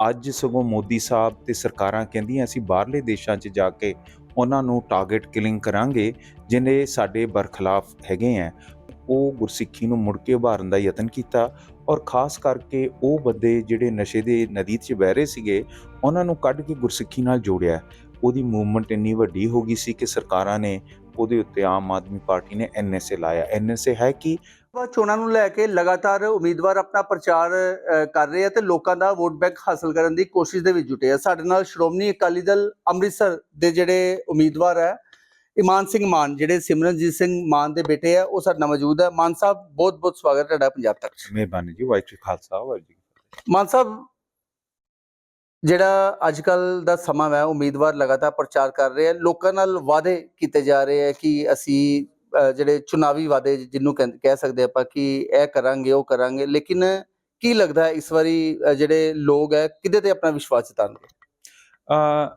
ਅੱਜ ਸਗੋਂ ਮੋਦੀ ਸਾਹਿਬ ਤੇ ਸਰਕਾਰਾਂ ਕਹਿੰਦੀਆਂ ਅਸੀਂ ਬਾਹਰਲੇ ਦੇਸ਼ਾਂ 'ਚ ਜਾ ਕੇ ਉਹਨਾਂ ਨੂੰ ਟਾਰਗੇਟ ਕਿਲਿੰਗ ਕਰਾਂਗੇ ਜਿਹਨੇ ਸਾਡੇ ਬਰਖਲਾਫ ਹੈਗੇ ਆ ਉਹ ਗੁਰਸਿੱਖੀ ਨੂੰ ਮੁੜ ਕੇ ਉਭਾਰਨ ਦਾ ਯਤਨ ਕੀਤਾ ਔਰ ਖਾਸ ਕਰਕੇ ਉਹ ਬੰਦੇ ਜਿਹੜੇ ਨਸ਼ੇ ਦੇ ਨਦੀ 'ਚ ਬਹਿ ਰਹੇ ਸੀਗੇ, ਉਹਨਾਂ ਨੂੰ ਕੱਢ ਕੇ ਗੁਰਸਿੱਖੀ ਨਾਲ ਜੋੜਿਆ। ਉਹਦੀ ਮੂਵਮੈਂਟ ਇੰਨੀ ਵੱਡੀ ਹੋ ਗਈ ਸੀ ਕਿ ਸਰਕਾਰਾਂ ਨੇ ਉਹਦੇ ਉੱਤੇ ਆਮ ਆਦਮੀ ਪਾਰਟੀ ਨੇ ਐਨਐਸਏ ਲਾਇਆ। ਐਨਐਸਏ ਹੈ ਕਿ ਵਾ ਚੋਣਾਂ ਨੂੰ ਲੈ ਕੇ ਲਗਾਤਾਰ ਉਮੀਦਵਾਰ ਆਪਣਾ ਪ੍ਰਚਾਰ ਕਰ ਰਹੇ ਆ ਤੇ ਲੋਕਾਂ ਦਾ ਵੋਟ ਬੈਂਕ ਹਾਸਲ ਕਰਨ ਦੀ ਕੋਸ਼ਿਸ਼ ਦੇ ਵਿੱਚ ਜੁਟੇ ਆ। ਸਾਡੇ ਨਾਲ ਸ਼੍ਰੋਮਣੀ ਅਕਾਲੀ ਦਲ ਅੰਮ੍ਰਿਤਸਰ ਦੇ ਜਿਹੜੇ ਉਮੀਦਵਾਰ ਹੈ ਇਮਾਨ ਸਿੰਘ ਮਾਨ ਜਿਹੜੇ ਸਿਮਰਨਜੀਤ ਸਿੰਘ ਮਾਨ ਦੇ ਬੇਟੇ ਆ ਉਹ ਸਾਡੇ ਨਾਲ ਮੌਜੂਦ ਹੈ ਮਾਨ ਸਾਹਿਬ ਬਹੁਤ ਬਹੁਤ ਸਵਾਗਤ ਹੈ ਤੁਹਾਡਾ ਪੰਜਾਬ ਤੱਕ। ਮਿਹਰਬਾਨੀ ਜੀ ਵਾਹਿਗੁਰੂ ਖਾਲਸਾ ਵਾਹਿਗੁਰੂ। ਮਾਨ ਸਾਹਿਬ ਜਿਹੜਾ ਅੱਜ ਕੱਲ ਦਾ ਸਮਾਂ ਹੈ ਉਮੀਦਵਾਰ ਲਗਾਤਾਰ ਪ੍ਰਚਾਰ ਕਰ ਰਹੇ ਆ ਲੋਕਾਂ ਨਾਲ ਵਾਅਦੇ ਕੀਤੇ ਜਾ ਰਹੇ ਆ ਕਿ ਅਸੀਂ ਜਿਹੜੇ ਚੁਣਾਵੀ ਵਾਅਦੇ ਜਿਹਨੂੰ ਕਹਿ ਸਕਦੇ ਆਪਾਂ ਕਿ ਇਹ ਕਰਾਂਗੇ, ਉਹ ਕਰਾਂਗੇ, ਲੇਕਿਨ ਕੀ ਲੱਗਦਾ ਹੈ ਇਸ ਵਾਰੀ ਜਿਹੜੇ ਲੋਕ ਹੈ, ਕਿਹਦੇ ਤੇ ਆਪਣਾ ਵਿਸ਼ਵਾਸ ਜਤਾਉਣਗੇ ਅ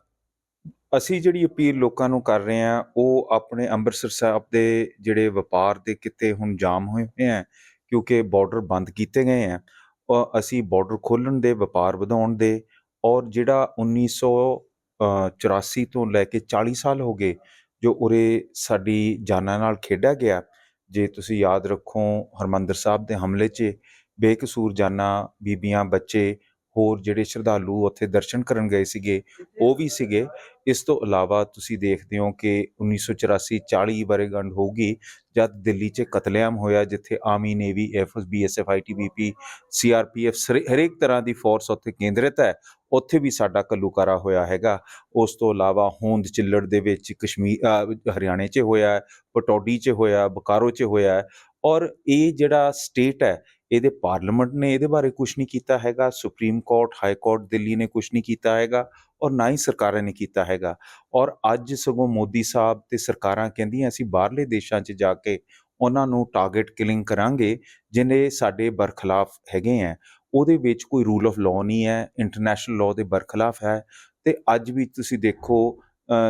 ਅਸੀਂ ਜਿਹੜੀ ਅਪੀਲ ਲੋਕਾਂ ਨੂੰ ਕਰ ਰਹੇ ਹਾਂ, ਉਹ ਆਪਣੇ ਅੰਮ੍ਰਿਤਸਰ ਸਾਹਿਬ ਦੇ ਜਿਹੜੇ ਵਪਾਰ ਦੇ ਕਿਤੇ ਹੁਣ ਜਾਮ ਹੋਏ ਹੋਏ ਆ ਕਿਉਂਕਿ ਬਾਰਡਰ ਬੰਦ ਕੀਤੇ ਗਏ ਆ ਔਰ ਅਸੀਂ ਬਾਰਡਰ ਖੋਲਣ ਦੇ, ਵਪਾਰ ਵਧਾਉਣ ਦੇ ਔਰ ਜਿਹੜਾ 1984 ਤੋਂ ਲੈ ਕੇ 40 ਸਾਲ ਹੋ ਗਏ ਜੋ ਉਰੇ ਸਾਡੀ ਜਾਨਾਂ ਨਾਲ ਖੇਡਿਆ ਗਿਆ, ਜੇ ਤੁਸੀਂ ਯਾਦ ਰੱਖੋ ਹਰਮੰਦਰ ਸਾਹਿਬ ਦੇ ਹਮਲੇ 'ਚ ਬੇਕਸੂਰ ਜਾਨਾਂ, ਬੀਬੀਆਂ, ਬੱਚੇ ਹੋਰ ਜਿਹੜੇ ਸ਼ਰਧਾਲੂ ਉੱਥੇ ਦਰਸ਼ਨ ਕਰਨ ਗਏ ਸੀਗੇ, ਉਹ ਵੀ ਸੀਗੇ। ਇਸ ਤੋਂ ਇਲਾਵਾ ਤੁਸੀਂ ਦੇਖਦੇ ਹੋ ਕਿ 1984 40 ਵਰ੍ਹੇਗੰਢ ਹੋਊਗੀ ਜਦ ਦਿੱਲੀ 'ਚ ਕਤਲੇਆਮ ਹੋਇਆ, ਜਿੱਥੇ army navy air force BSF ITBP CRPF ਹਰੇਕ ਤਰ੍ਹਾਂ ਦੀ ਫੋਰਸ ਉੱਥੇ ਕੇਂਦਰਿਤ ਹੈ, ਉੱਥੇ ਵੀ ਸਾਡਾ ਕੱਲੂਕਾਰਾ ਹੋਇਆ ਹੈਗਾ। ਉਸ ਤੋਂ ਇਲਾਵਾ ਹੋਂਦ ਚਿੱਲੜ ਦੇ ਵਿੱਚ ਕਸ਼ਮੀਰ ਹਰਿਆਣੇ 'ਚ ਹੋਇਆ, ਪਟੌਡੀ 'ਚ ਹੋਇਆ, ਬਕਾਰੋ 'ਚ ਹੋਇਆ। ਔਰ ਇਹ ਜਿਹੜਾ ਸਟੇਟ ਹੈ ਇਹਦੇ ਪਾਰਲੀਮੈਂਟ ਨੇ ਇਹਦੇ ਬਾਰੇ ਕੁਝ ਨਹੀਂ ਕੀਤਾ ਹੈਗਾ, supreme court, high court Delhi ਨੇ ਕੁਝ ਨਹੀਂ ਕੀਤਾ ਹੈਗਾ ਔਰ ਨਾ ਹੀ ਸਰਕਾਰਾਂ ਨੇ ਕੀਤਾ ਹੈਗਾ। ਔਰ ਅੱਜ ਸਗੋਂ ਮੋਦੀ ਸਾਹਿਬ ਤੇ ਸਰਕਾਰਾਂ ਕਹਿੰਦੀਆਂ, ਅਸੀਂ ਬਾਹਰਲੇ ਦੇਸ਼ਾਂ 'ਚ ਜਾ ਕੇ ਉਹਨਾਂ ਨੂੰ ਟਾਰਗੇਟ ਕਿਲਿੰਗ ਕਰਾਂਗੇ, ਜਿਹਨੇ ਸਾਡੇ ਬਰਖਲਾਫ ਹੈਗੇ ਆ ਉਹਦੇ ਵਿੱਚ ਕੋਈ ਰੂਲ ਆਫ ਲਾਅ ਨਹੀਂ ਹੈ ਇੰਟਰਨੈਸ਼ਨਲ ਲਾਅ ਦੇ ਬਰਖਲਾਫ ਹੈ। ਤੇ ਅੱਜ ਵੀ ਤੁਸੀਂ ਦੇਖੋ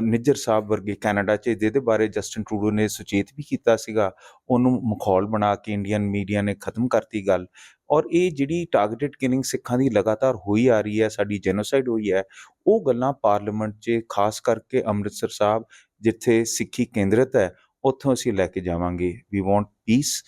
ਨਿੱਜਰ ਸਾਹਿਬ ਵਰਗੇ ਕੈਨੇਡਾ 'ਚ, ਜਿਹਦੇ ਬਾਰੇ ਜਸਟਿਨ ਟਰੂਡੋ ਨੇ ਸੁਚੇਤ ਵੀ ਕੀਤਾ ਸੀਗਾ, ਉਹਨੂੰ ਮਖੌਲ ਬਣਾ ਕੇ ਇੰਡੀਅਨ ਮੀਡੀਆ ਨੇ ਖਤਮ ਕਰਤੀ ਗੱਲ। ਔਰ ਇਹ ਜਿਹੜੀ ਟਾਰਗੇਟਡ ਕਿਲਿੰਗ ਸਿੱਖਾਂ ਦੀ ਲਗਾਤਾਰ ਹੋਈ ਆ ਰਹੀ ਹੈ, ਸਾਡੀ ਜੈਨੋਸਾਈਡ ਹੋਈ ਹੈ, ਉਹ ਗੱਲਾਂ ਪਾਰਲੀਮੈਂਟ 'ਚ, ਖਾਸ ਕਰਕੇ ਅੰਮ੍ਰਿਤਸਰ ਸਾਹਿਬ, ਜਿੱਥੇ ਸਿੱਖੀ ਕੇਂਦਰਿਤ ਹੈ, ਉੱਥੋਂ ਅਸੀਂ ਲੈ ਕੇ ਜਾਵਾਂਗੇ। ਵੀ ਵਾਂਟ ਪੀਸ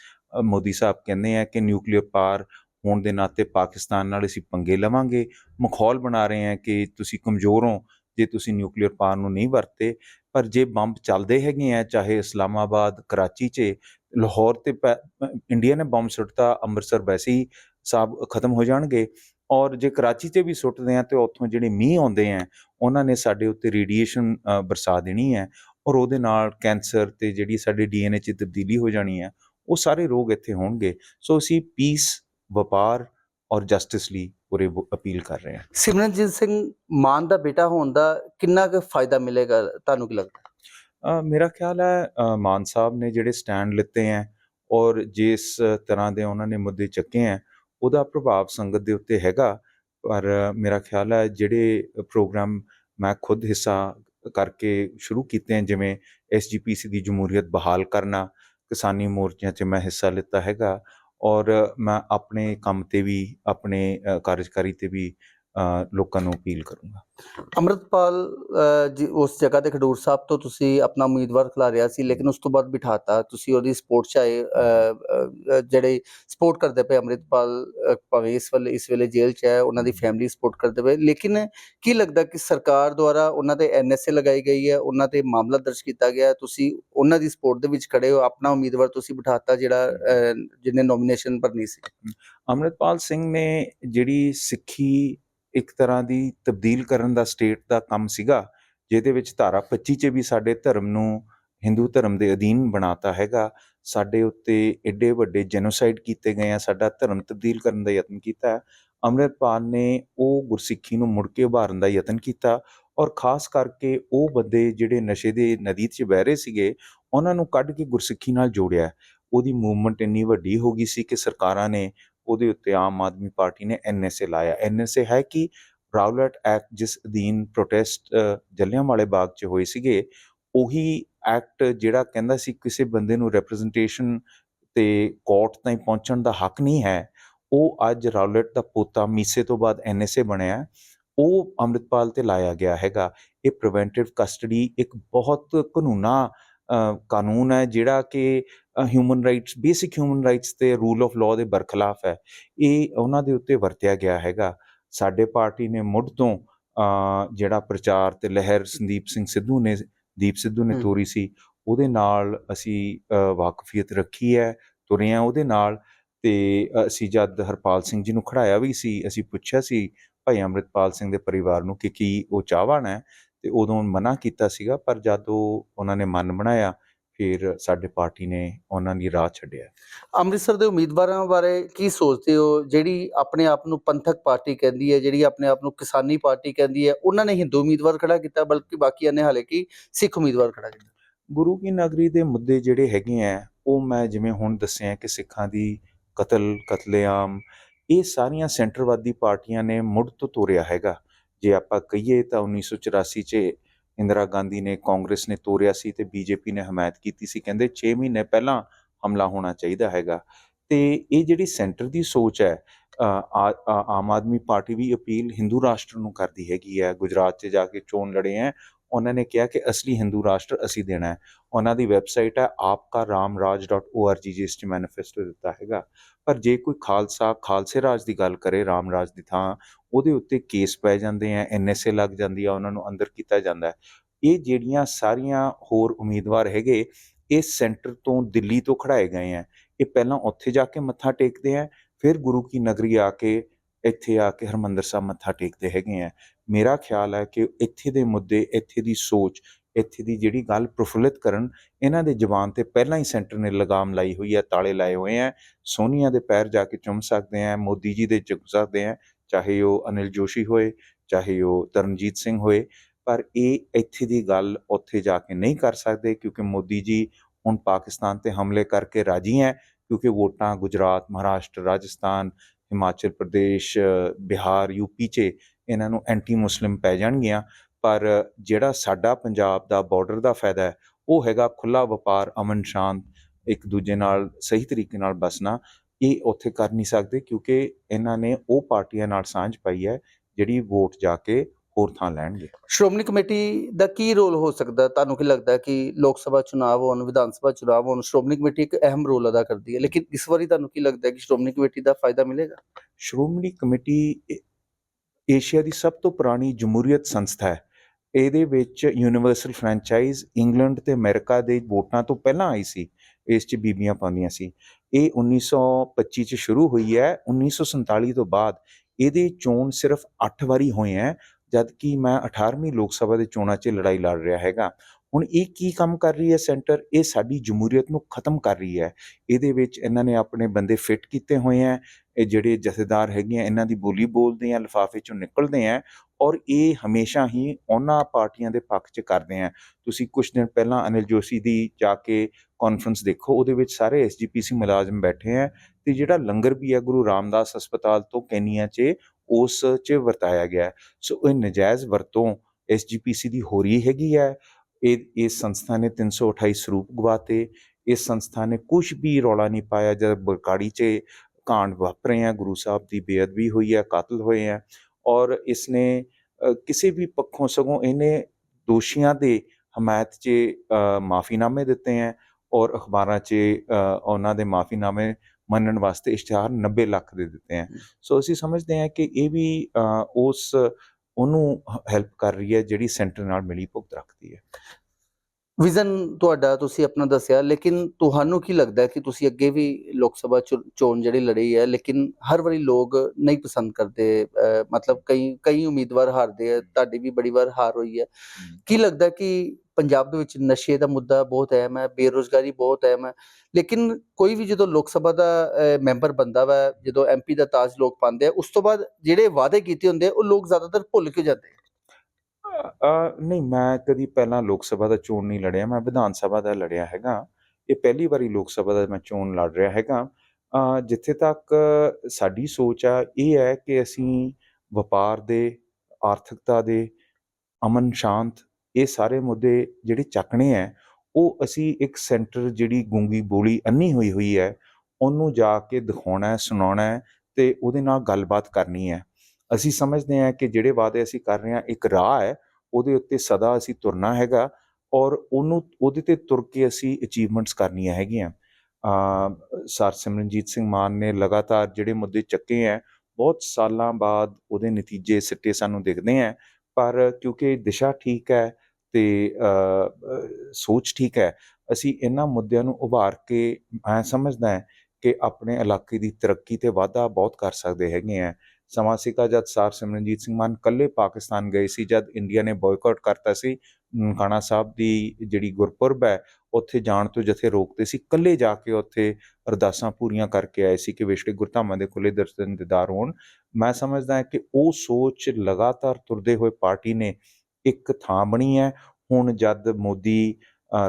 ਮੋਦੀ ਸਾਹਿਬ ਕਹਿੰਦੇ ਆ ਕਿ ਨਿਊਕਲੀਅਰ ਪਾਰ ਹੋਣ ਦੇ ਨਾਤੇ ਪਾਕਿਸਤਾਨ ਨਾਲ ਅਸੀਂ ਪੰਗੇ ਲਵਾਂਗੇ। ਮਖੌਲ ਬਣਾ ਰਹੇ ਆ ਕਿ ਤੁਸੀਂ ਕਮਜ਼ੋਰ ਹੋ ਜੇ ਤੁਸੀਂ ਨਿਊਕਲੀਅਰ ਪਾਰ ਨੂੰ ਨਹੀਂ ਵਰਤੇ, ਪਰ ਜੇ ਬੰਬ ਚੱਲਦੇ ਹੈਗੇ ਆ, ਚਾਹੇ ਇਸਲਾਮਾਬਾਦ, ਕਰਾਚੀ 'ਚ, ਲਾਹੌਰ ਤੇ ਪੈ- ਇੰਡੀਆ ਨੇ ਬੰਬ ਸੁੱਟਤਾ, ਅੰਮ੍ਰਿਤਸਰ ਵੈਸੇ ਹੀ ਸਭ ਖਤਮ ਹੋ ਜਾਣਗੇ ਔਰ ਜੇ ਕਰਾਚੀ 'ਚ ਵੀ ਸੁੱਟਦੇ ਆ ਤੇ ਉੱਥੋਂ ਜਿਹੜੇ ਮੀਂਹ ਆਉਂਦੇ ਆ, ਉਹਨਾਂ ਨੇ ਸਾਡੇ ਉੱਤੇ ਰੇਡੀਏਸ਼ਨ ਬਰਸਾ ਦੇਣੀ ਹੈ ਔਰ ਉਹਦੇ ਨਾਲ ਕੈਂਸਰ ਤੇ ਜਿਹੜੀ ਸਾਡੇ ਡੀਐਨਏ 'ਚ ਤਬਦੀਲੀ ਹੋ ਜਾਣੀ ਹੈ ਉਹ ਸਾਰੇ ਰੋਗ ਇੱਥੇ ਹੋਣਗੇ। ਸੋ ਅਸੀਂ ਪੀਸ, ਵਪਾਰ ਔਰ ਜਸਟਿਸ ਲਈ ਪੂਰੇ ਅਪੀਲ ਕਰ ਰਹੇ ਹਾਂ। ਸਿਮਰਨਜੀਤ ਸਿੰਘ ਮਾਨ ਦਾ ਬੇਟਾ ਹੋਣ ਦਾ ਕਿੰਨਾ ਕੁ ਫਾਇਦਾ ਮਿਲੇਗਾ? ਤੁਹਾਨੂੰ ਕੀ ਲੱਗਦਾ? ਮੇਰਾ ਖਿਆਲ ਹੈ ਮਾਨ ਸਾਹਿਬ ਨੇ ਜਿਹੜੇ ਸਟੈਂਡ ਲਿੱਤੇ ਹੈ ਔਰ ਜਿਸ ਤਰ੍ਹਾਂ ਦੇ ਉਹਨਾਂ ਨੇ ਮੁੱਦੇ ਚੱਕੇ ਹੈ ਉਹਦਾ ਪ੍ਰਭਾਵ ਸੰਗਤ ਦੇ ਉੱਤੇ ਹੈਗਾ। ਪਰ ਮੇਰਾ ਖਿਆਲ ਹੈ ਜਿਹੜੇ ਪ੍ਰੋਗਰਾਮ ਮੈਂ ਖੁਦ ਹਿੱਸਾ ਕਰਕੇ ਸ਼ੁਰੂ ਕੀਤੇ ਹਨ ਜਿਵੇਂ ਐਸਜੀਪੀਸੀ ਦੀ ਜਮਹੂਰੀਅਤ ਬਹਾਲ ਕਰਨਾ ਕਿਸਾਨੀ ਮੋਰਚਿਆਂ 'ਚ ਮੈਂ ਹਿੱਸਾ ਲਿੱਤਾ ਹੈਗਾ ਔਰ ਮੈਂ ਆਪਣੇ ਕੰਮ ਤੇ ਵੀ ਆਪਣੇ ਕਾਰਜਕਾਰੀ ਤੇ ਵੀ ਲੋਕਾਂ ਨੂੰ ਅਪੀਲ ਕਰੂੰਗਾ। ਅੰਮ੍ਰਿਤਪਾਲ ਜੀ ਉਸ ਜਗ੍ਹਾ ਤੇ ਖਡੂਰ ਸਾਹਿਬ ਤੋਂ ਤੁਸੀਂ ਆਪਣਾ ਉਮੀਦਵਾਰ ਖਿਲਾਰਿਆ ਸੀ ਲੇਕਿਨ ਉਸ ਤੋਂ ਬਾਅਦ ਬਿਠਾਤਾ। ਤੁਸੀਂ ਉਹਦੀ ਸਪੋਰਟ ਚ ਆਏ ਜਿਹੜੇ ਸਪੋਰਟ ਕਰਦੇ ਪਏ ਅੰਮ੍ਰਿਤਪਾਲ ਭਾਵੇਂ ਇਸ ਵੇਲੇ ਇਸ ਵੇਲੇ ਜੇਲ੍ਹ ਚ ਹੈ ਉਹਨਾਂ ਦੀ ਫੈਮਿਲੀ ਸਪੋਰਟ ਕਰਦੇ ਪਏ। ਲੇਕਿਨ ਕੀ ਲੱਗਦਾ ਕਿ ਸਰਕਾਰ ਦੁਆਰਾ ਉਹਨਾਂ ਤੇ ਐਨਐਸਏ ਲਗਾਈ ਗਈ ਹੈ ਉਹਨਾਂ ਤੇ ਮਾਮਲਾ ਦਰਜ ਕੀਤਾ ਗਿਆ ਤੁਸੀਂ ਉਹਨਾਂ ਦੀ ਸਪੋਰਟ ਦੇ ਵਿੱਚ ਖੜੇ ਹੋ ਆਪਣਾ ਉਮੀਦਵਾਰ ਤੁਸੀਂ ਬਿਠਾਤਾ ਜਿਹੜਾ ਜਿਹਨੇ ਨੋਮੀਨੇਸ਼ਨ ਭਰਨੀ ਸੀ। ਅੰਮ੍ਰਿਤਪਾਲ ਸਿੰਘ ਨੇ ਜਿਹੜੀ ਸਿੱਖੀ ਇੱਕ ਤਰ੍ਹਾਂ ਦੀ ਤਬਦੀਲ ਕਰਨ ਦਾ ਸਟੇਟ ਦਾ ਕੰਮ ਸੀਗਾ, ਜਿਹਦੇ ਵਿੱਚ ਧਾਰਾ 25 ਚ ਵੀ ਸਾਡੇ ਧਰਮ ਨੂੰ ਹਿੰਦੂ ਧਰਮ ਦੇ ਅਧੀਨ ਬਣਾਤਾ ਹੈਗਾ। ਸਾਡੇ ਉੱਤੇ ਐਡੇ ਵੱਡੇ ਜੈਨੋਸਾਈਡ ਕੀਤੇ ਗਏ ਆ, ਸਾਡਾ ਧਰਮ ਤਬਦੀਲ ਕਰਨ ਦਾ ਯਤਨ ਕੀਤਾ ਅੰਮ੍ਰਿਤਪਾਲ ਨੇ ਉਹ ਗੁਰਸਿੱਖੀ ਨੂੰ ਮੁੜ ਕੇ ਉਭਾਰਨ ਦਾ ਯਤਨ ਕੀਤਾ ਔਰ ਖਾਸ ਕਰਕੇ ਉਹ ਬੰਦੇ ਜਿਹੜੇ ਨਸ਼ੇ ਦੇ ਨਦੀ 'ਚ ਬਹਿ ਰਹੇ ਸੀਗੇ, ਉਹਨਾਂ ਨੂੰ ਕੱਢ ਕੇ ਗੁਰਸਿੱਖੀ ਨਾਲ ਜੋੜਿਆ। ਉਹਦੀ ਮੂਵਮੈਂਟ ਇੰਨੀ ਵੱਡੀ ਹੋ ਗਈ ਸੀ ਕਿ ਸਰਕਾਰਾਂ ਨੇ ਉਹਦੇ ਉੱਤੇ ਆਮ ਆਦਮੀ ਪਾਰਟੀ ਨੇ ਐਨਐਸਏ ਲਾਇਆ। ਐਨਐਸਏ ਹੈ ਕਿ ਰਾਉਲਟ ਐਕਟ ਜਿਸ ਅਧੀਨ ਪ੍ਰੋਟੈਸਟ ਜਲਿਆਂਵਾਲੇ ਬਾਗ 'ਚ ਹੋਏ ਸੀਗੇ, ਉਹੀ ਐਕਟ ਜਿਹੜਾ ਕਹਿੰਦਾ ਸੀ ਕਿਸੇ ਬੰਦੇ ਨੂੰ ਰਿਪਰੈਜ਼ੈਂਟੇਸ਼ਨ ਤੇ ਕੋਰਟ ਤਾਈਂ ਪਹੁੰਚਣ ਦਾ ਹੱਕ ਨਹੀਂ ਹੈ, ਉਹ ਅੱਜ ਰਾਉਲਟ ਦਾ ਪੋਤਾ ਮੀਸੇ ਤੋਂ ਬਾਅਦ ਐਨਐਸਏ ਬਣਿਆ। ਉਹ ਅੰਮ੍ਰਿਤਪਾਲ ਤੇ ਲਾਇਆ ਗਿਆ ਹੈਗਾ। ਇਹ ਪ੍ਰੀਵੈਂਟਿਵ ਕਸਟਡੀ ਇੱਕ ਬਹੁਤ ਕਾਨੂੰਨਾ ਕਾਨੂੰਨ ਹੈ ਜਿਹੜਾ ਕਿ human rights basic human rights ਤੇ ਰੂਲ ਆਫ ਲਾਅ ਦੇ ਬਰਖਲਾਫ ਹੈ। ਇਹ ਉਹਨਾਂ ਦੇ ਉੱਤੇ ਵਰਤਿਆ ਗਿਆ ਹੈਗਾ। ਸਾਡੇ ਪਾਰਟੀ ਨੇ ਮੁੱਢ ਤੋਂ ਜਿਹੜਾ ਪ੍ਰਚਾਰ ਤੇ ਲਹਿਰ ਸੰਦੀਪ ਸਿੰਘ ਸਿੱਧੂ ਨੇ ਦੀਪ ਸਿੱਧੂ ਨੇ। ਤੋਰੀ ਸੀ ਉਹਦੇ ਨਾਲ ਅਸੀਂ ਵਾਕਫੀਅਤ ਰੱਖੀ ਹੈ ਤੁਰੇ ਹਾਂ ਉਹਦੇ ਨਾਲ ਤੇ ਅਸੀਂ ਜਦ ਹਰਪਾਲ ਸਿੰਘ ਜੀ ਨੂੰ ਖੜਾਇਆ ਵੀ ਸੀ ਅਸੀਂ ਪੁੱਛਿਆ ਸੀ ਭਾਈ ਅੰਮ੍ਰਿਤਪਾਲ ਸਿੰਘ ਦੇ ਪਰਿਵਾਰ ਨੂੰ ਕਿ ਕੀ ਉਹ ਚਾਹਵਾਨ ਹੈ? ਤੇ ਉਦੋਂ ਮਨਾ ਕੀਤਾ ਸੀਗਾ ਪਰ ਜਦ ਉਹ ਉਹਨਾਂ ਨੇ ਮਨ ਬਣਾਇਆ ਫਿਰ ਸਾਡੇ ਪਾਰਟੀ ਨੇ ਉਹਨਾਂ ਦੀ ਰਾਹ ਛੱਡਿਆ। ਅੰਮ੍ਰਿਤਸਰ ਦੇ ਉਮੀਦਵਾਰਾਂ ਬਾਰੇ ਕੀ ਸੋਚਦੇ ਹੋ? ਜਿਹੜੀ ਆਪਣੇ ਆਪ ਨੂੰ ਪੰਥਕ ਪਾਰਟੀ ਕਹਿੰਦੀ ਹੈ ਜਿਹੜੀ ਆਪਣੇ ਆਪ ਨੂੰ ਕਿਸਾਨੀ ਪਾਰਟੀ ਕਹਿੰਦੀ ਹੈ ਉਹਨਾਂ ਨੇ ਹਿੰਦੂ ਉਮੀਦਵਾਰ ਖੜਾ ਕੀਤਾ ਬਲਕਿ ਬਾਕੀਆਂ ਨੇ ਹਾਲੇ ਕੀ ਸਿੱਖ ਉਮੀਦਵਾਰ ਖੜਾ ਕੀਤਾ? ਗੁਰੂ ਕੀ ਨਗਰੀ ਦੇ ਮੁੱਦੇ ਜਿਹੜੇ ਹੈਗੇ ਆ ਉਹ ਮੈਂ ਜਿਵੇਂ ਹੁਣ ਦੱਸਿਆ ਕਿ ਸਿੱਖਾਂ ਦੀ ਕਤਲ ਕਤਲੇਆਮ ਇਹ ਸਾਰੀਆਂ ਸੈਂਟਰਵਾਦੀ ਪਾਰਟੀਆਂ ਨੇ ਮੁੱਢ ਤੋਂ ਤੋਰਿਆ ਹੈਗਾ। ਜੇ ਆਪਾਂ ਕਹੀਏ ਤਾਂ 1984 ਚ ਇੰਦਰਾ ਗਾਂਧੀ ਨੇ ਕਾਂਗਰਸ ਨੇ ਤੋਰਿਆ ਸੀ ਤੇ ਬੀਜੇਪੀ ਨੇ ਹਮਾਇਤ ਕੀਤੀ ਸੀ ਕਹਿੰਦੇ 6 ਮਹੀਨੇ ਪਹਿਲਾਂ ਹਮਲਾ ਹੋਣਾ ਚਾਹੀਦਾ ਹੈਗਾ। ਤੇ ਇਹ ਜਿਹੜੀ ਸੈਂਟਰ ਦੀ ਸੋਚ ਹੈ ਅ, ਆਮ ਆਦਮੀ ਪਾਰਟੀ ਵੀ ਅਪੀਲ ਹਿੰਦੂ ਰਾਸ਼ਟਰ ਨੂੰ ਕਰਦੀ ਹੈਗੀ ਹੈ ਗੁਜਰਾਤ 'ਚ ਜਾ ਕੇ ਚੋਣ ਲੜੇ ਹੈ ਉਹਨਾਂ ਨੇ ਕਿਹਾ ਕਿ ਅਸਲੀ ਹਿੰਦੂ ਰਾਸ਼ਟਰ ਅਸੀਂ ਦੇਣਾ ਹੈ। ਉਹਨਾਂ ਦੀ ਵੈਬਸਾਈਟ ਹੈ ਆਪਕਾ-ramraj.org ਜਿਸ 'ਚ ਮੈਨੀਫੈਸਟੋ ਦਿੱਤਾ ਹੈਗਾ। ਪਰ ਜੇ ਕੋਈ ਖਾਲਸਾ ਖਾਲਸੇ ਰਾਜ ਦੀ ਗੱਲ ਕਰੇ, ਰਾਮ ਰਾਜ ਦੀ ਥਾਂ, ਉਹਦੇ ਉੱਤੇ ਕੇਸ ਪੈ ਜਾਂਦੇ ਆ ਐਨਐਸਏ ਲੱਗ ਜਾਂਦੀ ਆ, ਉਹਨਾਂ ਨੂੰ ਅੰਦਰ ਕੀਤਾ ਜਾਂਦਾ ਇਹ ਜਿਹੜੀਆਂ ਸਾਰੀਆਂ ਹੋਰ ਉਮੀਦਵਾਰ ਹੈਗੇ, ਇਹ ਸੈਂਟਰ ਤੋਂ ਦਿੱਲੀ ਤੋਂ ਖੜਾਏ ਗਏ ਆ। ਇਹ ਪਹਿਲਾਂ ਉੱਥੇ ਜਾ ਕੇ ਮੱਥਾ ਟੇਕਦੇ ਆ, ਫਿਰ ਗੁਰੂ ਕੀ ਨਗਰੀ ਆ ਕੇ ਇੱਥੇ ਆ ਕੇ ਹਰਮੰਦਰ ਸਾਹਿਬ ਮੱਥਾ ਟੇਕਦੇ ਹੈਗੇ ਆ। ਮੇਰਾ ਖਿਆਲ ਹੈ ਕਿ ਇੱਥੇ ਦੇ ਮੁੱਦੇ, ਇੱਥੇ ਦੀ ਸੋਚ, ਇੱਥੇ ਦੀ ਜਿਹੜੀ ਗੱਲ ਪ੍ਰਫੁੱਲਿਤ ਕਰਨ, ਇਹਨਾਂ ਦੇ ਜ਼ਬਾਨ ਤੇ ਪਹਿਲਾਂ ਹੀ ਸੈਂਟਰ ਨੇ ਲਗਾਮ ਲਾਈ ਹੋਈ ਹੈ ਤਾਲੇ ਲਾਏ ਹੋਏ ਆ। ਸੋਨੀਆ ਦੇ ਪੈਰ ਜਾ ਕੇ ਚੁੰਮ ਸਕਦੇ ਆ, ਮੋਦੀ ਜੀ ਦੇ ਚੁੰਮ ਸਕਦੇ ਆ, ਚਾਹੇ ਉਹ ਅਨਿਲ ਜੋਸ਼ੀ ਹੋਏ, ਚਾਹੇ ਉਹ ਤਰਨਜੀਤ ਸਿੰਘ ਹੋਏ, ਪਰ ਇਹ ਇੱਥੇ ਦੀ ਗੱਲ ਉੱਥੇ ਜਾ ਕੇ ਨਹੀਂ ਕਰ ਸਕਦੇ ਕਿਉਂਕਿ ਮੋਦੀ ਜੀ ਹੁਣ ਪਾਕਿਸਤਾਨ ਤੇ ਹਮਲੇ ਕਰਕੇ ਰਾਜੀ ਹੈ ਕਿਉਂਕਿ ਵੋਟਾਂ ਗੁਜਰਾਤ, ਮਹਾਰਾਸ਼ਟਰ, ਰਾਜਸਥਾਨ ਹਿਮਾਚਲ ਪ੍ਰਦੇਸ਼ ਅ, ਬਿਹਾਰ ਯੂਪੀ 'ਚ ਇਹਨਾਂ ਨੂੰ ਐਂਟੀ ਮੁਸਲਿਮ ਪੈ ਜਾਣਗੀਆਂ। ਪਰ ਜਿਹੜਾ ਸਾਡਾ ਪੰਜਾਬ ਦਾ ਬਾਰਡਰ ਦਾ ਫਾਇਦਾ ਹੈ ਉਹ ਹੈਗਾ ਖੁੱਲਾ ਵਪਾਰ ਅਮਨ ਸ਼ਾਂਤ ਇੱਕ ਦੂਜੇ ਨਾਲ ਸਹੀ ਤਰੀਕੇ ਨਾਲ ਬਸਣਾ। ਇਹ ਉੱਥੇ ਕਰ ਨਹੀਂ ਸਕਦੇ ਕਿਉਂਕਿ ਇਹਨਾਂ ਨੇ ਉਹ ਪਾਰਟੀਆਂ ਨਾਲ ਸਾਂਝ ਪਾਈ ਹੈ ਜਿਹੜੀ ਵੋਟ ਜਾ ਕੇ ਹੋਰ ਥਾਂ ਲੈਣਗੇ। ਸ਼੍ਰੋਮਣੀ ਕਮੇਟੀ ਦਾ ਕੀ ਰੋਲ ਹੋ ਸਕਦਾ? ਤੁਹਾਨੂੰ ਕੀ ਲੱਗਦਾ ਕਿ ਲੋਕ ਸਭਾ ਚੁਣਾਵ ਹੋਣ ਵਿਧਾਨ ਸਭਾ ਚੁਣਾਵ ਹੋਣ ਸ਼੍ਰੋਮਣੀ ਕਮੇਟੀ ਇੱਕ ਅਹਿਮ ਰੋਲ ਅਦਾ ਕਰਦੀ ਹੈ? ਲੇਕਿਨ ਇਸ ਵਾਰੀ ਤੁਹਾਨੂੰ ਕੀ ਲੱਗਦਾ ਕਿ ਸ਼੍ਰੋਮਣੀ ਕਮੇਟੀ ਦਾ ਫਾਇਦਾ ਮਿਲੇਗਾ? ਸ਼੍ਰੋਮਣੀ ਕਮੇਟੀ ਏਸ਼ੀਆ ਦੀ ਸਭ ਤੋਂ ਪੁਰਾਣੀ ਜਮਹੂਰੀਅਤ ਸੰਸਥਾ ਹੈ। ਇਹਦੇ ਵਿੱਚ ਯੂਨੀਵਰਸਲ ਫਰੈਂਚਾਈਜ਼ ਇੰਗਲੈਂਡ ਤੇ ਅਮਰੀਕਾ ਦੇ ਵੋਟਾਂ ਤੋਂ ਪਹਿਲਾਂ ਆਈ ਸੀ। ਇਸ 'ਚ ਬੀਬੀਆਂ ਪਾਉਂਦੀਆਂ ਸੀ। ਇਹ 1925 ਚ ਸ਼ੁਰੂ ਹੋਈ ਹੈ। 1947 ਤੋਂ ਬਾਅਦ ਇਹਦੇ ਚੋਣ ਸਿਰਫ 8 ਵਾਰੀ ਹੋਏ ਹੈ। ਜਦ ਕਿ ਮੈਂ 18ਵੀਂ ਲੋਕ ਸਭਾ ਦੇ ਚੋਣਾਂ 'ਚ ਲੜਾਈ ਲੜ ਰਿਹਾ ਹੈਗਾ, ਹੁਣ ਇਹ ਕੀ ਕੰਮ ਕਰ ਰਹੀ ਹੈ ਸੈਂਟਰ? ਇਹ ਸਾਡੀ ਜਮਹੂਰੀਅਤ ਨੂੰ ਖਤਮ ਕਰ ਰਹੀ ਹੈ। ਇਹਦੇ ਵਿੱਚ ਇਹਨਾਂ ਨੇ ਆਪਣੇ ਬੰਦੇ ਫਿੱਟ ਕੀਤੇ ਹੋਏ ਹੈ, ਇਹ ਜਿਹੜੇ ਜਥੇਦਾਰ ਹੈਗੇ ਆ ਇਹਨਾਂ ਦੀ ਬੋਲੀ ਬੋਲਦੇ ਆ ਲਿਫਾਫੇ ਚੋਂ ਨਿਕਲਦੇ ਆ ਔਰ ਇਹ ਹਮੇਸ਼ਾ ਹੀ ਉਹਨਾਂ ਪਾਰਟੀਆਂ ਦੇ ਪੱਖ 'ਚ ਕਰਦੇ ਆ ਤੁਸੀਂ ਕੁਝ ਦਿਨ ਪਹਿਲਾਂ ਅਨਿਲ ਜੋਸ਼ੀ ਦੀ ਜਾ ਕੇ ਕਾਨਫਰੰਸ ਦੇਖੋ, ਉਹਦੇ ਵਿੱਚ ਸਾਰੇ ਐਸਜੀਪੀਸੀ ਮੁਲਾਜ਼ਮ ਬੈਠੇ ਆ ਤੇ ਜਿਹੜਾ ਲੰਗਰ ਵੀ ਹੈ, ਗੁਰੂ ਰਾਮਦਾਸ ਹਸਪਤਾਲ ਤੋਂ ਕੈਨੀਆ 'ਚ ਉਸ 'ਚ ਵਰਤਾਇਆ ਗਿਆ ਸੋ ਇਹ ਨਜਾਇਜ਼ ਵਰਤੋਂ ਐਸਜੀਪੀਸੀ ਦੀ ਹੋ ਰਹੀ ਹੈਗੀ ਹੈ। ਇਹ ਇਸ ਸੰਸਥਾ ਨੇ 328 ਸਰੂਪ ਗਵਾਤੇ। ਇਸ ਸੰਸਥਾ ਨੇ ਕੁਝ ਵੀ ਰੌਲਾ ਨਹੀਂ ਪਾਇਆ। ਜਦ ਬਰਕਾੜੀ 'ਚ ਕਾਂਡ ਵਾਪਰੇ ਆ ਗੁਰੂ ਸਾਹਿਬ ਦੀ ਬੇਅਦਬੀ ਹੋਈ ਹੈ ਕਾਤਲ ਹੋਏ ਆ ਔਰ ਇਸਨੇ ਅ, ਕਿਸੇ ਵੀ ਪੱਖੋਂ ਸਗੋਂ ਇਹਨੇ ਦੋਸ਼ੀਆਂ ਦੇ ਹਮਾਇਤ 'ਚ ਮਾਫੀਨਾਮੇ ਦਿੱਤੇ ਆ ਔਰ ਅਖਬਾਰਾਂ 'ਚ ਉਹਨਾਂ ਦੇ ਮਾਫੀਨਾਮੇ ਮੰਨਣ ਵਾਸਤੇ ਇਸ਼ਤਿਹਾਰ 90 ਲੱਖ ਦੇ ਦਿੱਤੇ ਆ ਸੋ ਅਸੀਂ ਸਮਝਦੇ ਹਾਂ ਕਿ ਇਹ ਵੀ ਅ, ਉਸ ਉਹਨੂੰ ਹੈਲਪ ਕਰ ਰਹੀ ਹੈ ਜਿਹੜੀ ਸੈਂਟਰ ਨਾਲ ਮਿਲੀ ਭੁਗਤ ਰੱਖਦੀ ਹੈ। ਵਿਜ਼ਨ ਤੁਹਾਡਾ ਤੁਸੀਂ ਆਪਣਾ ਦੱਸਿਆ ਲੇਕਿਨ ਤੁਹਾਨੂੰ ਕੀ ਲੱਗਦਾ ਕਿ ਤੁਸੀਂ ਅੱਗੇ ਵੀ ਲੋਕ ਸਭਾ ਚੋ- ਚੋਣ ਜਿਹੜੀ ਲੜੀ ਹੈ ਲੇਕਿਨ ਹਰ ਵਾਰੀ ਲੋਕ ਨਹੀਂ ਪਸੰਦ ਕਰਦੇ ਮਤਲਬ ਕਈ ਕਈ ਉਮੀਦਵਾਰ ਹਾਰਦੇ ਆ ਤੁਹਾਡੀ ਵੀ ਬੜੀ ਵਾਰ ਹਾਰ ਹੋਈ ਹੈ। ਕੀ ਲੱਗਦਾ ਕਿ ਪੰਜਾਬ ਦੇ ਵਿੱਚ ਨਸ਼ੇ ਦਾ ਮੁੱਦਾ ਬਹੁਤ ਅਹਿਮ ਹੈ ਬੇਰੋਜ਼ਗਾਰੀ ਬਹੁਤ ਅਹਿਮ ਹੈ ਲੇਕਿਨ ਕੋਈ ਵੀ ਜਦੋਂ ਲੋਕ ਸਭਾ ਦਾ ਮੈਂਬਰ ਬੰਦਾ ਵਾ ਜਦੋਂ ਐਮਪੀ ਦਾ ਤਾਜ ਲੋਕ ਪਾਉਂਦੇ ਆ ਉਸ ਤੋਂ ਬਾਅਦ ਜਿਹੜੇ ਵਾਅਦੇ ਕੀਤੇ ਹੁੰਦੇ ਆ ਉਹ ਲੋਕ ਜ਼ਿਆਦਾਤਰ ਭੁੱਲ ਕੇ ਜਾਂਦੇ ਨਹੀਂ, ਮੈਂ ਕਦੀ ਪਹਿਲਾਂ ਲੋਕ ਸਭਾ ਦਾ ਚੋਣ ਨਹੀਂ ਲੜਿਆ। ਮੈਂ ਵਿਧਾਨ ਸਭਾ ਦਾ ਲੜਿਆ ਹੈਗਾ। ਇਹ ਪਹਿਲੀ ਵਾਰੀ ਲੋਕ ਸਭਾ ਦਾ ਮੈਂ ਚੋਣ ਲੜ ਰਿਹਾ ਹੈਗਾ। ਜਿੱਥੇ ਤੱਕ ਸਾਡੀ ਸੋਚ ਆ, ਇਹ ਹੈ ਕਿ ਅਸੀਂ ਵਪਾਰ ਦੇ, ਆਰਥਿਕਤਾ ਦੇ, ਅਮਨ ਸ਼ਾਂਤ, ਇਹ ਸਾਰੇ ਮੁੱਦੇ ਜਿਹੜੇ ਚੱਕਣੇ ਆ, ਉਹ ਅਸੀਂ ਇੱਕ ਸੈਂਟਰ ਜਿਹੜੀ ਗੂੰਗੀ ਬੋਲੀ ਅੰਨੀ ਹੋਈ ਹੋਈ ਹੈ, ਉਹਨੂੰ ਜਾ ਕੇ ਦਿਖਾਉਣਾ ਸੁਣਾਉਣਾ ਹੈ ਤੇ ਉਹਦੇ ਨਾਲ ਗੱਲਬਾਤ ਕਰਨੀ ਹੈ। ਅਸੀਂ ਸਮਝਦੇ ਹਾਂ ਕਿ ਜਿਹੜੇ ਵਾਅਦੇ ਅਸੀਂ ਕਰ ਰਹੇ ਹਾਂ, ਇੱਕ ਰਾਹ ਹੈ ਉਹਦੇ ਉੱਤੇ ਸਦਾ ਅਸੀਂ ਤੁਰਨਾ ਹੈਗਾ ਔਰ ਉਹਨੂੰ, ਉਹਦੇ ਤੇ ਤੁਰ ਕੇ ਅਸੀਂ ਅਚੀਵਮੈਂਟਸ ਕਰਨੀਆਂ ਹੈਗੀਆਂ। ਅ ਸਰ ਸਿਮਰਨਜੀਤ ਸਿੰਘ ਮਾਨ ਨੇ ਲਗਾਤਾਰ ਜਿਹੜੇ ਮੁੱਦੇ ਚੱਕੇ ਹੈ, ਬਹੁਤ ਸਾਲਾਂ ਬਾਅਦ ਉਹਦੇ ਨਤੀਜੇ ਸਿੱਟੇ ਸਾਨੂੰ ਦਿਖਦੇ ਹੈ, ਪਰ ਕਿਉਂਕਿ ਦਿਸ਼ਾ ਠੀਕ ਹੈ ਤੇ ਸੋਚ ਠੀਕ ਹੈ, ਅਸੀਂ ਇਹਨਾਂ ਮੁੱਦਿਆਂ ਨੂੰ ਉਭਾਰ ਕੇ ਮੈਂ ਸਮਝਦਾ ਕਿ ਆਪਣੇ ਇਲਾਕੇ ਦੀ ਤਰੱਕੀ ਤੇ ਵਾਧਾ ਬਹੁਤ ਕਰ ਸਕਦੇ ਹੈਗੇ ਆ ਸਮਾਂ ਸੀਗਾ ਜਦ ਸਾਰ ਸਿਮਰਨਜੀਤ ਸਿੰਘ ਮਾਨ ਕੱਲੇ ਪਾਕਿਸਤਾਨ ਗਏ ਸੀ ਜਦ ਇੰਡੀਆ ਨੇ ਬਾਇਕਾਟ ਕਰਤਾ ਸੀ ਨਨਕਾਣਾ ਸਾਹਿਬ ਦੀ ਜਿਹੜੀ ਗੁਰਪੁਰਬ ਹੈ ਉੱਥੇ ਜਾਣ ਤੋਂ ਜਥੇ ਰੋਕਦੇ ਸੀ ਕੱਲੇ ਜਾ ਕੇ ਉੱਥੇ ਅਰਦਾਸਾਂ ਪੂਰੀਆਂ ਕਰਕੇ ਆਏ ਸੀ ਕਿ ਵਿਸ਼ੜੇ ਗੁਰਧਾਮਾਂ ਦੇ ਖੁੱਲੇ ਦਰਸ਼ਨ ਦੀਦਾਰ ਹੋਣ ਮੈਂ ਸਮਝਦਾ ਹਾਂ ਕਿ ਉਹ ਸੋਚ ਲਗਾਤਾਰ ਤੁਰਦੇ ਹੋਏ ਪਾਰਟੀ ਨੇ ਇੱਕ ਥਾਂ ਬਣੀ ਹੈ ਹੁਣ ਜਦ ਮੋਦੀ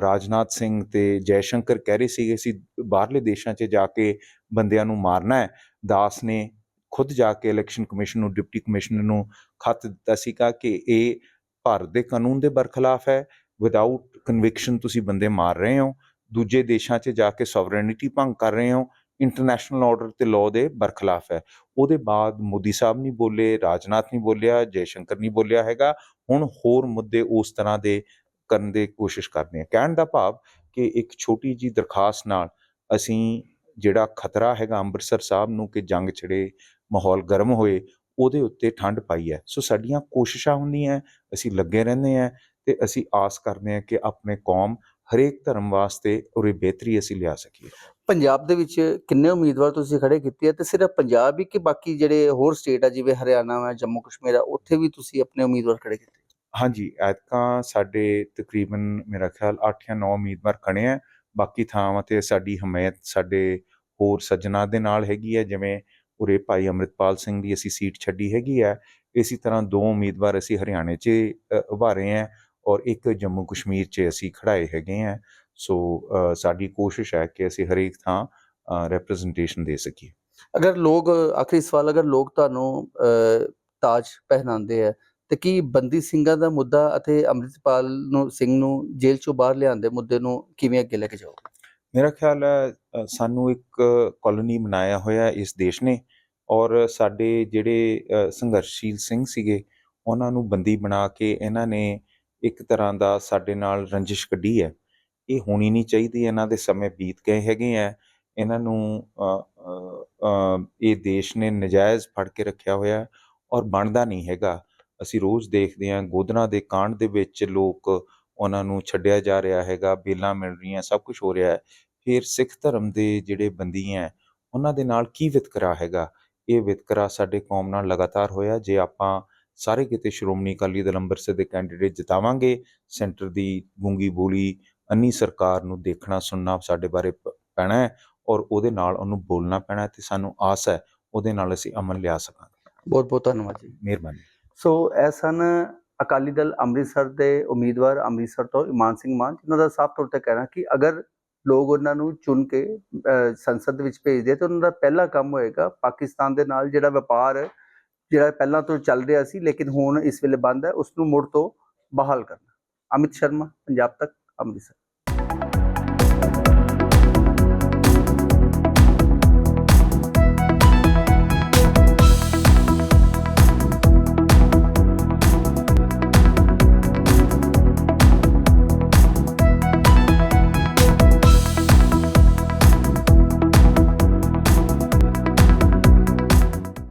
ਰਾਜਨਾਥ ਸਿੰਘ ਤੇ ਜੈਸ਼ੰਕਰ ਕਹਿ ਰਹੇ ਸੀਗੇ ਸੀ ਬਾਹਰਲੇ ਦੇਸ਼ਾਂ 'ਚ ਜਾ ਕੇ ਬੰਦਿਆਂ ਨੂੰ ਮਾਰਨਾ ਹੈ ਦਾਸ ਨੇ ਖੁਦ ਜਾ ਕੇ ਇਲੈਕਸ਼ਨ ਕਮਿਸ਼ਨ ਨੂੰ ਡਿਪਟੀ ਕਮਿਸ਼ਨਰ ਨੂੰ ਖੱਤ ਦਿੱਤਾ ਸੀਗਾ ਕਿ ਇਹ ਭਾਰਤ ਦੇ ਕਾਨੂੰਨ ਦੇ ਬਰਖਲਾਫ ਹੈ। ਵਿਦਆਊਟ ਕਨਵਿਕਸ਼ਨ ਤੁਸੀਂ ਬੰਦੇ ਮਾਰ ਰਹੇ ਹੋ। ਦੂਜੇ ਦੇਸ਼ਾਂ 'ਚ ਜਾ ਕੇ ਸੋਵਰੇਨਿਟੀ ਭੰਗ ਕਰ ਰਹੇ ਹੋ। ਇੰਟਰਨੈਸ਼ਨਲ ਆਰਡਰ ਤੇ ਲਾਅ ਦੇ ਬਰਖਲਾਫ ਹੈ। ਉਹਦੇ ਬਾਅਦ ਮੋਦੀ ਸਾਹਿਬ ਨਹੀਂ ਬੋਲੇ, ਰਾਜਨਾਥ ਨਹੀਂ ਬੋਲਿਆ, ਜੈਸ਼ੰਕਰ ਨਹੀਂ ਬੋਲਿਆ ਹੈਗਾ। ਹੁਣ ਹੋਰ ਮੁੱਦੇ ਉਸ ਤਰ੍ਹਾਂ ਦੇ ਕਰਨ ਦੇ ਕੋਸ਼ਿਸ਼ ਕਰਦੇ ਹਾਂ। ਕਹਿਣ ਦਾ ਭਾਵ ਕਿ ਇੱਕ ਛੋਟੀ ਜੀ ਦਰਖਾਸਤ ਨਾਲ ਅਸੀਂ ਜਿਹੜਾ ਖਤਰਾ ਹੈਗਾ ਅੰਮ੍ਰਿਤਸਰ ਸਾਹਿਬ ਨੂੰ ਕਿ ਜੰਗ ਛਿੜੇ ਮਾਹੌਲ ਗਰਮ ਹੋਏ ਉਹਦੇ ਉੱਤੇ ਠੰਡ ਪਾਈ ਹੈ। ਸੋ ਸਾਡੀਆਂ ਕੋਸ਼ਿਸ਼ਾਂ ਹੁੰਦੀਆਂ ਅਸੀਂ ਲੱਗੇ ਰਹਿੰਦੇ ਹਾਂ ਤੇ ਅਸੀਂ ਆਸ ਕਰਦੇ ਹਾਂ ਕਿ ਆਪਣੇ ਕੌਮ ਹਰੇਕ ਧਰਮ ਵਾਸਤੇ ਉਰੇ ਬਿਹਤਰੀ ਅਸੀਂ ਲਿਆ ਸਕੀਏ। ਪੰਜਾਬ ਦੇ ਵਿੱਚ ਕਿੰਨੇ ਉਮੀਦਵਾਰ ਤੁਸੀਂ ਖੜੇ ਕੀਤੇ ਆ ਤੇ ਸਿਰਫ ਪੰਜਾਬ ਹੀ ਕਿ ਬਾਕੀ ਜਿਹੜੇ ਹੋਰ ਸਟੇਟ ਆ ਜਿਵੇਂ ਹਰਿਆਣਾ ਹੈ ਜੰਮੂ ਕਸ਼ਮੀਰ ਆ ਉੱਥੇ ਵੀ ਤੁਸੀਂ ਆਪਣੇ ਉਮੀਦਵਾਰ ਖੜੇ ਕੀਤੇ? ਹਾਂਜੀ ਐਤਕਾਂ ਸਾਡੇ ਤਕਰੀਬਨ ਮੇਰਾ ਖਿਆਲ 8 ਜਾਂ 9 ਉਮੀਦਵਾਰ ਖੜੇ ਆ ਬਾਕੀ ਥਾਵਾਂ ਤੇ ਸਾਡੀ ਹਮਾਇਤ ਸਾਡੇ ਹੋਰ ਸੱਜਣਾ ਦੇ ਨਾਲ ਹੈਗੀ ਹੈ ਜਿਵੇਂ ਉਰੇ ਭਾਈ ਅੰਮ੍ਰਿਤਪਾਲ ਸਿੰਘ ਦੀ ਅਸੀਂ ਸੀਟ ਛੱਡੀ ਹੈਗੀ ਹੈ। ਇਸੇ ਤਰ੍ਹਾਂ ਦੋ ਉਮੀਦਵਾਰ ਅਸੀਂ ਹਰਿਆਣੇ 'ਚ ਉਭਾਰੇ ਹੈ ਔਰ ਇੱਕ ਜੰਮੂ ਕਸ਼ਮੀਰ 'ਚ ਅਸੀਂ ਖੜਾਏ ਹੈਗੇ ਆ ਸੋ ਸਾਡੀ ਕੋਸ਼ਿਸ਼ ਹੈ ਕਿ ਅਸੀਂ ਹਰੇਕ ਥਾਂ ਰਿਪਰੈਜ਼ੈਂਟੇਸ਼ਨ ਦੇ ਸਕੀਏ। ਅਗਰ ਲੋਕ, ਆਖਰੀ ਸਵਾਲ, ਅਗਰ ਲੋਕ ਤੁਹਾਨੂੰ ਤਾਜ ਪਹਿਨਾਉਂਦੇ ਆ ਤੇ ਕੀ ਬੰਦੀ ਸਿੰਘਾਂ ਦਾ ਮੁੱਦਾ ਅਤੇ ਅੰਮ੍ਰਿਤਪਾਲ ਨੂੰ, ਸਿੰਘ ਨੂੰ ਜੇਲ੍ਹ ਚੋਂ ਬਾਹਰ ਲਿਆਉਣ ਦੇ ਮੁੱਦੇ ਨੂੰ ਕਿਵੇਂ ਅੱਗੇ ਲੈ ਕੇ ਜਾਓਗੇ? ਮੇਰਾ ਖਿਆਲ ਹੈ ਸਾਨੂੰ ਇੱਕ ਕਾਲੋਨੀ ਬਣਾਇਆ ਹੋਇਆ ਇਸ ਦੇਸ਼ ਨੇ ਔਰ ਸਾਡੇ ਜਿਹੜੇ ਸੰਘਰਸ਼ੀਲ ਸਿੰਘ ਸੀਗੇ ਉਹਨਾਂ ਨੂੰ ਬੰਦੀ ਬਣਾ ਕੇ ਇਹਨਾਂ ਨੇ ਇੱਕ ਤਰ੍ਹਾਂ ਦਾ ਸਾਡੇ ਨਾਲ ਰੰਜਿਸ਼ ਕੱਢੀ ਹੈ। ਇਹ ਹੋਣੀ ਨਹੀਂ ਚਾਹੀਦੀ ਇਹਨਾਂ ਦੇ ਸਮੇਂ ਬੀਤ ਗਏ ਹੈਗੇ ਆ ਇਹਨਾਂ ਨੂੰ ਅ, ਅ, ਇਹ ਦੇਸ਼ ਨੇ ਨਜਾਇਜ਼ ਫੜ ਕੇ ਰੱਖਿਆ ਹੋਇਆ ਔਰ ਬਣਦਾ ਨਹੀਂ ਹੈਗਾ। ਅਸੀਂ ਰੋਜ਼ ਦੇਖਦੇ ਹਾਂ ਗੋਦਨਾ ਦੇ ਕਾਂਡ ਦੇ ਵਿੱਚ ਲੋਕ ਉਹਨਾਂ ਨੂੰ ਛੱਡਿਆ ਜਾ ਰਿਹਾ ਹੈਗਾ ਬੇਲਾਂ ਮਿਲ ਰਹੀਆਂ ਸਭ ਕੁਝ ਹੋ ਰਿਹਾ ਹੈ। ਫਿਰ ਸਿੱਖ ਧਰਮ ਦੇ ਜਿਹੜੇ ਬੰਦੀ ਹੈ ਉਹਨਾਂ ਦੇ ਨਾਲ ਕੀ ਵਿਤਕਰਾ ਹੈਗਾ? ਇਹ ਵਿਤਕਰਾ ਸਾਡੇ ਕੌਮ ਨਾਲ ਲਗਾਤਾਰ ਹੋਇਆ। ਜੇ ਆਪਾਂ ਸਾਰੇ ਕਿਤੇ ਸ਼੍ਰੋਮਣੀ ਅਕਾਲੀ ਦਲ ਅੰਮ੍ਰਿਤਸਰ ਦੇ ਕੈਂਡੀਡੇਟ ਜਿਤਾਵਾਂਗੇ ਸੈਂਟਰ ਦੀ ਗੂੰਗੀ ਬੋਲੀ ਅੰਨੀ ਸਰਕਾਰ ਨੂੰ ਦੇਖਣਾ ਸੁਣਨਾ ਸਾਡੇ ਬਾਰੇ ਪੈਣਾ ਹੈ ਔਰ ਉਹਦੇ ਨਾਲ ਉਹਨੂੰ ਬੋਲਣਾ ਪੈਣਾ ਤੇ ਸਾਨੂੰ ਆਸ ਹੈ ਉਹਦੇ ਨਾਲ ਅਸੀਂ ਅਮਨ ਲਿਆ ਸਕਾਂਗੇ। ਬਹੁਤ ਬਹੁਤ ਧੰਨਵਾਦ ਜੀ। ਮਿਹਰਬਾਨੀ। ਸੋ ਇਹ ਸਨ ਅਕਾਲੀ ਦਲ ਅੰਮ੍ਰਿਤਸਰ ਦੇ ਉਮੀਦਵਾਰ ਅੰਮ੍ਰਿਤਸਰ ਤੋਂ ਇਮਾਨ ਸਿੰਘ ਮਾਨ ਜਿਨ੍ਹਾਂ ਦਾ ਸਾਫ਼ ਤੌਰ ਤੇ ਕਹਿਣਾ ਕਿ ਅਗਰ ਲੋਕ ਉਹਨਾਂ ਨੂੰ ਚੁਣ ਕੇ ਅਹ, ਸੰਸਦ ਵਿੱਚ ਭੇਜਦੇ ਤਾਂ ਉਹਨਾਂ ਦਾ ਪਹਿਲਾ ਕੰਮ ਹੋਏਗਾ ਪਾਕਿਸਤਾਨ ਦੇ ਨਾਲ ਜਿਹੜਾ ਵਪਾਰ ਜਿਹੜਾ ਪਹਿਲਾਂ ਤੋਂ ਚੱਲ ਰਿਹਾ ਸੀ ਲੇਕਿਨ ਹੁਣ ਇਸ ਵੇਲੇ ਬੰਦ ਹੈ ਉਸ ਨੂੰ ਮੁੜ ਤੋਂ ਬਹਾਲ ਕਰਨਾ। ਅਮਿਤ ਸ਼ਰਮਾ ਪੰਜਾਬ ਤੱਕ ਅੰਮ੍ਰਿਤਸਰ।